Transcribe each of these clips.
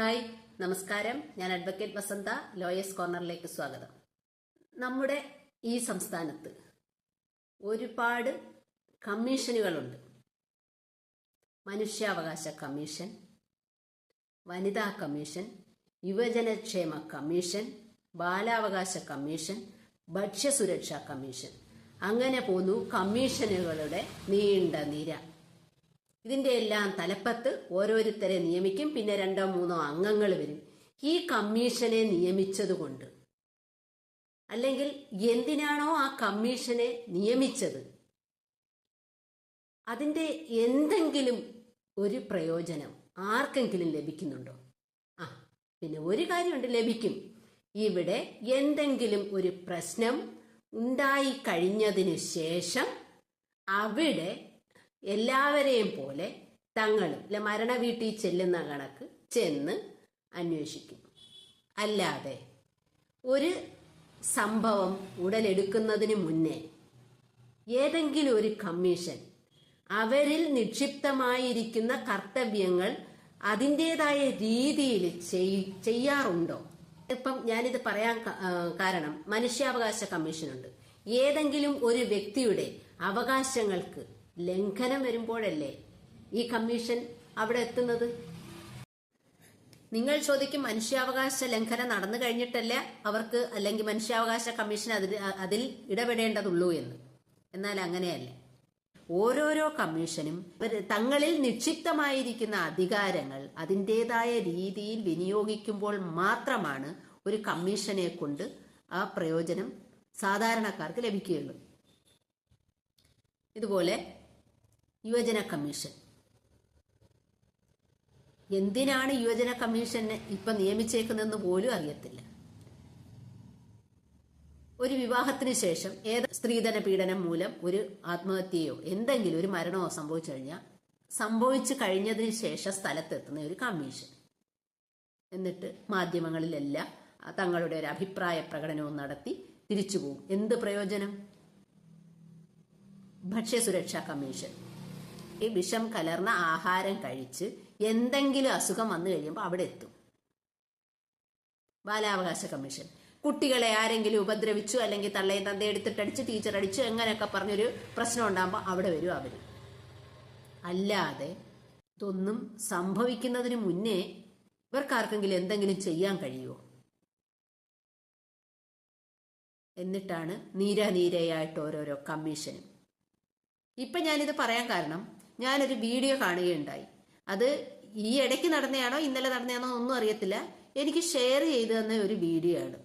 Hi നമസ്കാരം. ഞാൻ advocate വസന്ത lawyers കോർണറിലേക്ക് സ്വാഗതം. നമ്മുടെ ഈ സംസ്ഥാനത്ത് ഒരുപാട് കമ്മീഷനുകളുണ്ട്. മനുഷ്യാവകാശ കമ്മീഷൻ വനിതാ കമ്മീഷൻ യുവജനക്ഷേമ കമ്മീഷൻ ബാലാവകാശ കമ്മീഷൻ ഭക്ഷ്യസുരക്ഷാ കമ്മീഷൻ. അങ്ങനെ പോന്നു കമ്മീഷനുകളുടെ നീണ്ട നിര. ഇതിന്റെ എല്ലാം തലപ്പത്ത് ഓരോരുത്തരെ നിയമിക്കും പിന്നെ രണ്ടോ മൂന്നോ അംഗങ്ങൾ വരും. ഈ കമ്മീഷനെ നിയമിച്ചതുകൊണ്ട് അല്ലെങ്കിൽ എന്തിനാണോ ആ കമ്മീഷനെ നിയമിച്ചത്? അതിന്റെ എന്തെങ്കിലും ഒരു പ്രയോജനം ആർക്കെങ്കിലും ലഭിക്കുന്നുണ്ടോ? ആ പിന്നെ ഒരു കാര്യമുണ്ട് ലഭിക്കും. ഇവിടെ എന്തെങ്കിലും ഒരു പ്രശ്നം ഉണ്ടായി കഴിഞ്ഞതിന് ശേഷം അവിടെ എല്ലാവരെയും പോലെ തങ്ങളും അല്ലെ മരണ വീട്ടിൽ ചെല്ലുന്ന കണക്ക് ചെന്ന് അന്വേഷിക്കും. അല്ലാതെ ഒരു സംഭവം ഉടലെടുക്കുന്നതിന് മുന്നേ ഏതെങ്കിലും ഒരു കമ്മീഷൻ അവരിൽ നിക്ഷിപ്തമായിരിക്കുന്ന കർത്തവ്യങ്ങൾ അതിന്റെതായ രീതിയിൽ ചെയ്- ചെയ്യാറുണ്ടോ? ഇപ്പം ഞാനിത് പറയാൻ കാരണം മനുഷ്യാവകാശ കമ്മീഷനുണ്ട്. ഏതെങ്കിലും ഒരു വ്യക്തിയുടെ അവകാശങ്ങൾക്ക് ലംഘനം വരുമ്പോഴല്ലേ ഈ കമ്മീഷൻ അവിടെ എത്തുന്നത്? നിങ്ങൾ ചോദിക്കും മനുഷ്യാവകാശ ലംഘനം നടന്നു കഴിഞ്ഞിട്ടല്ല അവർക്ക് അല്ലെങ്കിൽ മനുഷ്യാവകാശ കമ്മീഷൻ അതിൽ അതിൽ ഇടപെടേണ്ടതുള്ളൂ എന്ന്. എന്നാൽ അങ്ങനെയല്ല. ഓരോരോ കമ്മീഷനും തങ്ങളിൽ നിക്ഷിപ്തമായിരിക്കുന്ന അധികാരങ്ങൾ അതിന്റെതായ രീതിയിൽ വിനിയോഗിക്കുമ്പോൾ മാത്രമാണ് ഒരു കമ്മീഷനെ കൊണ്ട് ആ പ്രയോജനം സാധാരണക്കാർക്ക് ലഭിക്കുകയുള്ളൂ. ഇതുപോലെ യുവജന കമ്മീഷൻ. എന്തിനാണ് യുവജന കമ്മീഷനെ ഇപ്പൊ നിയമിച്ചേക്കുന്നതെന്ന് പോലും അറിയത്തില്ല. ഒരു വിവാഹത്തിന് ശേഷം ഏത് സ്ത്രീധന പീഡനം മൂലം ഒരു ആത്മഹത്യയോ എന്തെങ്കിലും ഒരു മരണമോ സംഭവിച്ചു കഴിഞ്ഞാൽ സംഭവിച്ചു കഴിഞ്ഞതിന് ശേഷം സ്ഥലത്തെത്തുന്ന ഒരു കമ്മീഷൻ. എന്നിട്ട് മാധ്യമങ്ങളിലെല്ലാം തങ്ങളുടെ ഒരു അഭിപ്രായ പ്രകടനവും നടത്തി തിരിച്ചു പോകും. എന്ത് പ്രയോജനം? ഭക്ഷ്യസുരക്ഷാ കമ്മീഷൻ. ഈ വിഷം കലർന്ന ആഹാരം കഴിച്ച് എന്തെങ്കിലും അസുഖം വന്നു കഴിയുമ്പോൾ അവിടെ എത്തും. ബാലാവകാശ കമ്മീഷൻ. കുട്ടികളെ ആരെങ്കിലും ഉപദ്രവിച്ചു അല്ലെങ്കിൽ തള്ളയും തന്ത എടുത്തിട്ടടിച്ച് ടീച്ചർ അടിച്ചു എങ്ങനെയൊക്കെ പറഞ്ഞൊരു പ്രശ്നം ഉണ്ടാകുമ്പോൾ അവിടെ വരും അവർ അല്ലാതെ ഇതൊന്നും സംഭവിക്കുന്നതിന് മുന്നേ ഇവർക്കാർക്കെങ്കിലും എന്തെങ്കിലും ചെയ്യാൻ കഴിയുമോ എന്നിട്ടാണ് നീരാനീരയായിട്ട് ഓരോരോ കമ്മീഷനും. ഇപ്പം ഞാനിത് പറയാൻ കാരണം ഞാനൊരു വീഡിയോ കാണുകയുണ്ടായി. അത് ഈ ഇടയ്ക്ക് നടന്നയാണോ ഇന്നലെ നടന്നയാണോ ഒന്നും അറിയത്തില്ല. എനിക്ക് ഷെയർ ചെയ്തു തന്ന ഒരു വീഡിയോ ആണ്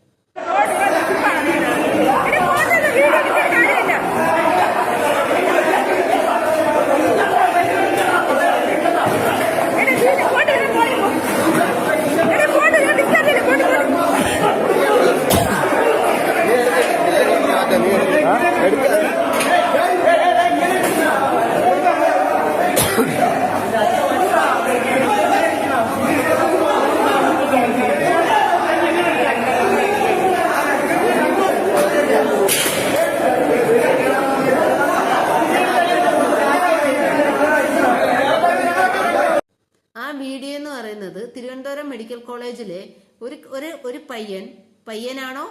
ആ വീഡിയോ എന്ന് പറയുന്നത് തിരുവനന്തപുരം മെഡിക്കൽ കോളേജിലെ ഒരു ഒരു ഒരു പയ്യൻ പയ്യനാണോ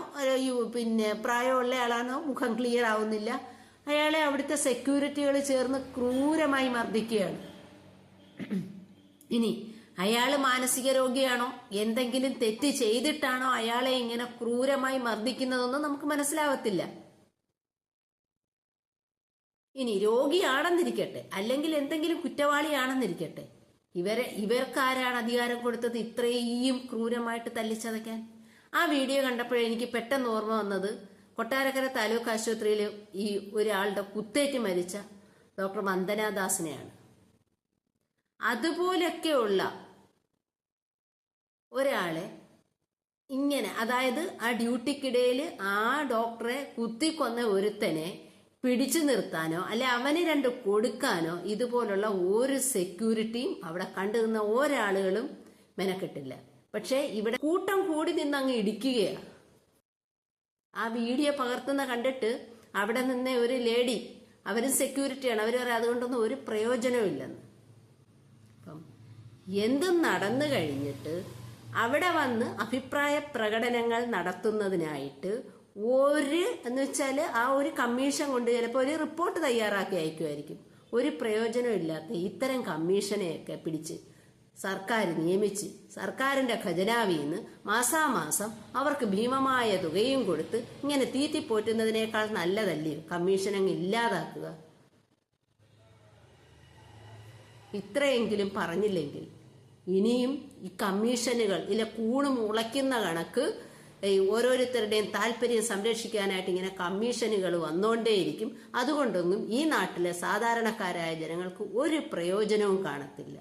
പിന്നെ പ്രായമുള്ള ആളാണോ മുഖം ക്ലിയർ ആവുന്നില്ല അയാളെ അവിടുത്തെ സെക്യൂരിറ്റികൾ ചേർന്ന് ക്രൂരമായി മർദ്ദിക്കുകയാണ്. ഇനി അയാൾ മാനസിക രോഗിയാണോ എന്തെങ്കിലും തെറ്റ് ചെയ്തിട്ടാണോ അയാളെ ഇങ്ങനെ ക്രൂരമായി മർദ്ദിക്കുന്നതൊന്നും നമുക്ക് മനസ്സിലാവത്തില്ല. ഇനി രോഗിയാണെന്നിരിക്കട്ടെ അല്ലെങ്കിൽ എന്തെങ്കിലും കുറ്റവാളിയാണെന്നിരിക്കട്ടെ ഇവരെ ഇവർക്കാരാണ് അധികാരം കൊടുത്തത് ഇത്രയും ക്രൂരമായിട്ട് തല്ലിച്ചതയ്ക്കാൻ. ആ വീഡിയോ കണ്ടപ്പോഴേ എനിക്ക് പെട്ടെന്ന് ഓർമ്മ വന്നത് കൊട്ടാരക്കര താലൂക്ക് ആശുപത്രിയിൽ ഈ ഒരാളുടെ കുത്തേറ്റ് മരിച്ച ഡോക്ടർ വന്ദനാദാസിനെയാണ് അതുപോലൊക്കെയുള്ള ഒരാളെ ഇങ്ങനെ അതായത് ആ ഡ്യൂട്ടിക്കിടയിൽ ആ ഡോക്ടറെ കുത്തിക്കൊന്ന ഒരുത്തനെ പിടിച്ചു നിർത്താനോ അല്ലെ അവന് രണ്ട് കൊടുക്കാനോ ഇതുപോലുള്ള ഒരു സെക്യൂരിറ്റിയും അവിടെ കണ്ടു നിന്ന ഒരാളുകളും മെനക്കെട്ടില്ല. പക്ഷേ ഇവിടെ കൂട്ടം കൂടി നിന്ന് അങ്ങ് ഇടിക്കുകയാണ് ആ വീഡിയോ പകർത്തുന്ന കണ്ടിട്ട് അവിടെ നിന്ന ഒരു ലേഡി അവരും സെക്യൂരിറ്റിയാണ് അവർ പറയാം അതുകൊണ്ടൊന്നും ഒരു പ്രയോജനവും ഇല്ലെന്ന്. അപ്പം എന്തും നടന്നു കഴിഞ്ഞിട്ട് അവിടെ വന്ന് അഭിപ്രായ പ്രകടനങ്ങൾ നടത്തുന്നതിനായിട്ട് ഒരു എന്ന് വെച്ചാൽ ആ ഒരു കമ്മീഷൻ കൊണ്ട് ചിലപ്പോൾ ഒരു റിപ്പോർട്ട് തയ്യാറാക്കി അയക്കുമായിരിക്കും ഒരു പ്രയോജനം ഇല്ലാത്ത ഇത്തരം കമ്മീഷനെയൊക്കെ പിടിച്ച് സർക്കാർ നിയമിച്ച് സർക്കാരിന്റെ ഖജനാവിൽ നിന്ന് മാസാമാസം അവർക്ക് ഭീമമായ തുകയും കൊടുത്ത് ഇങ്ങനെ തീറ്റിപ്പോറ്റുന്നതിനേക്കാൾ നല്ലതല്ലേ കമ്മീഷൻ അങ്ങ് ഇല്ലാതാക്കുക? ഇത്രയെങ്കിലും പറഞ്ഞില്ലെങ്കിൽ ഇനിയും ഈ കമ്മീഷനുകൾ ഇല്ല കൂണ് മുളയ്ക്കുന്ന കണക്ക് ഓരോരുത്തരുടെയും താല്പര്യം സംരക്ഷിക്കാനായിട്ട് ഇങ്ങനെ കമ്മീഷനുകൾ വന്നുകൊണ്ടേയിരിക്കും അതുകൊണ്ടൊന്നും ഈ നാട്ടിലെ സാധാരണക്കാരായ ജനങ്ങൾക്ക് ഒരു പ്രയോജനവും കാണത്തില്ല.